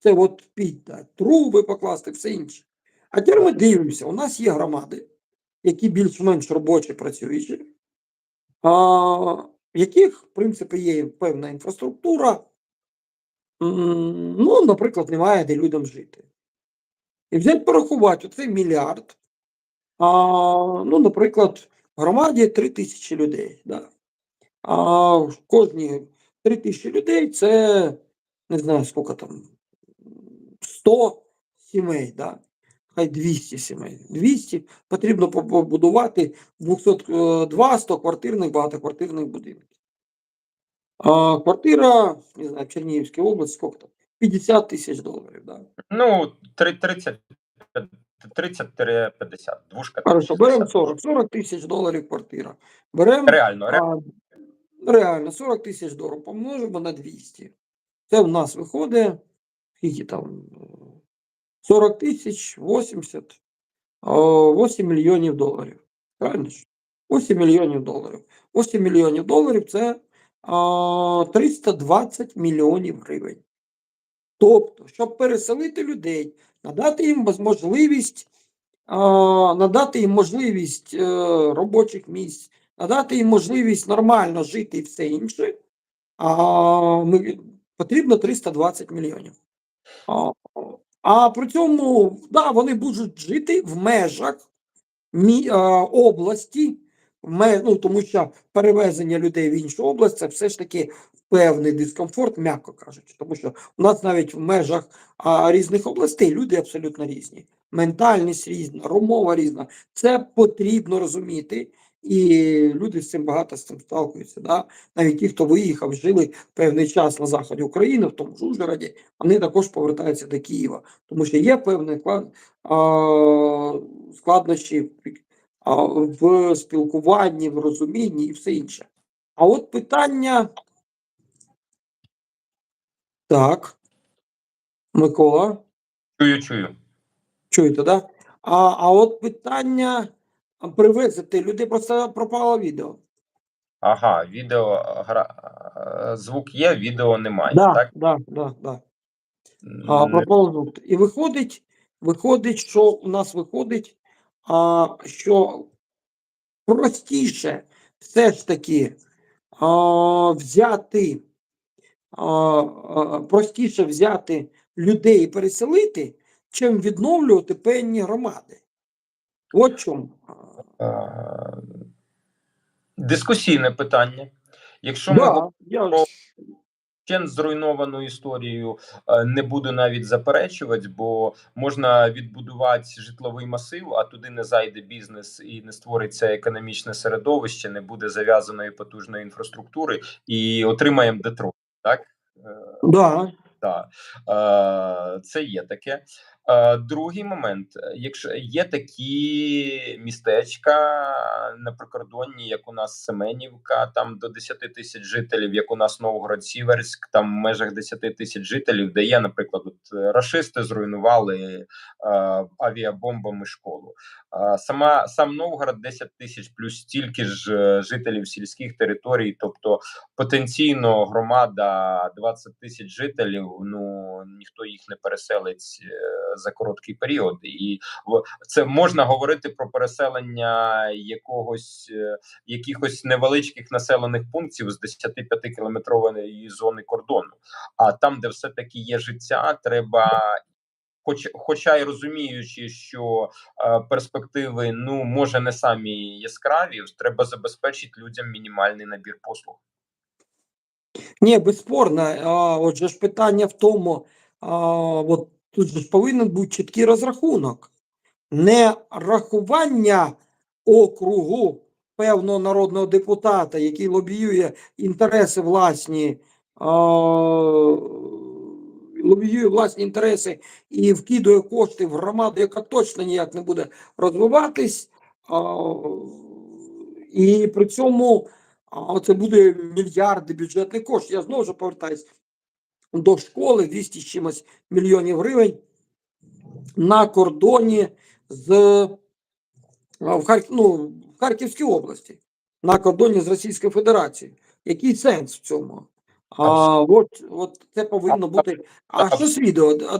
Це от піть, да, труби покласти, все інше. А тепер ми дивимося, у нас є громади, які більш-менш робочі працюючі, а, в яких, в принципі, є певна інфраструктура, ну, наприклад, немає де людям жити. І взяти порахувати оцей мільярд. А, ну, наприклад, в громаді 3 тисячі людей. Да? А в кожній 3 тисячі людей це не знаю, скільки там 100 сімей, да? хай 200 сімей. 200 потрібно побудувати 202 100-квартирних багатоквартирних будинків. А квартира, не знаю, в Чернігівській області, скільки там? 50 тисяч доларів. Да? Ну, 30 30-50. Двушка. Хорошо, беремо 40. 40 тисяч доларів квартира. Беремо Реально, реально. А, реально, 40 тисяч доларів помножимо на 200. Це в нас виходить, скільки там, е, 40 тисяч, 80, 8 мільйонів доларів. Правильно ж? 8 мільйонів доларів. 8 мільйонів доларів це 320 мільйонів гривень. Тобто, щоб переселити людей, надати їм можливість, надати їм можливість е, робочих місць, надати їм можливість нормально жити і все інше, потрібно 320 мільйонів. А, при цьому да, вони будуть жити в межах області, ну, тому що перевезення людей в іншу область це все ж таки певний дискомфорт, м'яко кажучи, тому що у нас навіть в межах різних областей люди абсолютно різні. Ментальність різна, розмова різна. Це потрібно розуміти. І люди з цим багато з цим сталкуються. Да? Навіть ті, хто виїхав, жили певний час на заході України, в тому ж Ужгороді, вони також повертаються до Києва, тому що є певні складнощі в- спілкуванні, в розумінні і все інше. А от питання. Так. Микола, Чую, чую. чуєте, да? А, а от питання привезти людей просто пропало відео. Ага, відео гра... е, звук є, відео немає. Да, Так? да, да, да. А, пропало звук. І виходить, виходить, що у нас виходить, а, що простіше все ж таки а, взяти, а, простіше взяти людей і переселити, чим відновлювати певні громади. От чому. Е, Дискусійне питання. Якщо ми я, ж- ще зруйновану історію е, не буду навіть заперечувати, бо можна відбудувати житловий масив, а туди не зайде бізнес і не створиться економічне середовище, не буде зав'язаної потужної інфраструктури, і отримаємо Детройт. Так Е, да, так, е, це є таке. Е, другий момент: якщо є такі містечка на прикордонні, як у нас Семенівка, там до 10 тисяч жителів, як у нас Новгород-Сіверськ, там в межах 10 тисяч жителів, де є, наприклад, от е, рашисти зруйнували е, авіабомбами школу. Е, сама сам Новгород 10 тисяч плюс стільки ж жителів сільських територій, тобто потенційно громада 20 тисяч жителів. Ну ніхто їх не переселить за короткий період, і це можна говорити про переселення якогось е, якихось невеличких населених пунктів з 10-5 кілометрової зони кордону. А там, де все таки є життя, треба. Хоч, хоча й розуміючи, що е, перспективи ну може не самі яскраві, треба забезпечити людям мінімальний набір послуг. Ні, безспорно. А, отже ж питання в тому, а, от тут же ж повинен бути чіткий розрахунок. Не рахування округу певного народного депутата, який лобіює інтереси власні, а, лобіює власні інтереси і вкидує кошти в громаду, яка точно ніяк не буде розвиватись. А, і при цьому а це буде мільярди бюджетних коштів. Я знову ж повертаюсь до школи 200 з чимось мільйонів гривень на кордоні з а, в, Харк... ну, в Харківській області, на кордоні з Російською Федерацією. Який сенс в цьому? А, от, от це повинно бути. А що з відео?